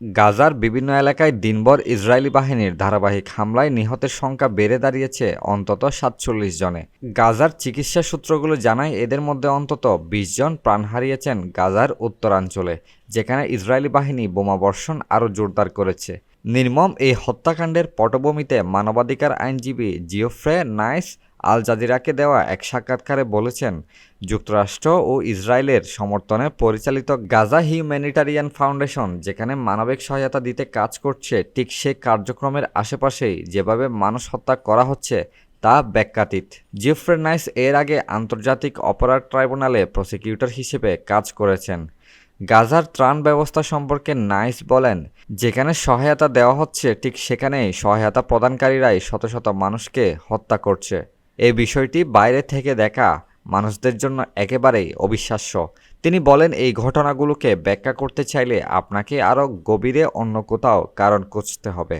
গাজার বিভিন্ন এলাকায় দিনভর ইসরায়েলি বাহিনীর ধারাবাহিক হামলায় নিহতের সংখ্যা বেড়ে দাঁড়িয়েছে অন্তত সাতচল্লিশ জনে। গাজার চিকিৎসা সূত্রগুলো জানায়, এদের মধ্যে অন্তত বিশ জন প্রাণ হারিয়েছেন গাজার উত্তরাঞ্চলে, যেখানে ইসরায়েলি বাহিনী বোমাবর্ষণ আরও জোরদার করেছে। নির্মম এই হত্যাকাণ্ডের পটভূমিতে মানবাধিকার আইনজীবী জিওফ্রে নাইস আল জাজিরাকে দেওয়া এক সাক্ষাৎকারে বলেছেন, যুক্তরাষ্ট্র ও ইসরায়েলের সমর্থনে পরিচালিত গাজা হিউম্যানিটারিয়ান ফাউন্ডেশন, যেখানে মানবিক সহায়তা দিতে কাজ করছে, ঠিক সে কার্যক্রমের আশেপাশেই যেভাবে মানুষ হত্যা করা হচ্ছে, তা ব্যাখ্যাতীত। জিওফ্রে নাইস এর আগে আন্তর্জাতিক অপরাধ ট্রাইব্যুনালে প্রসিকিউটর হিসেবে কাজ করেছেন। গাজার ত্রাণ ব্যবস্থা সম্পর্কে নাইস বলেন যেখানে সহায়তা দেওয়া হচ্ছে, ঠিক সেখানেই সহায়তা প্রদানকারীরাই শত শত মানুষকে হত্যা করছে। এই বিষয়টি বাইরে থেকে দেখা মানুষদের জন্য একেবারেই অবিশ্বাস্য। তিনি বলেন, এই ঘটনাগুলোকে ব্যাখ্যা করতে চাইলে আপনাকে আরও গভীরে অন্য কোথাও কারণ খুঁজতে হবে।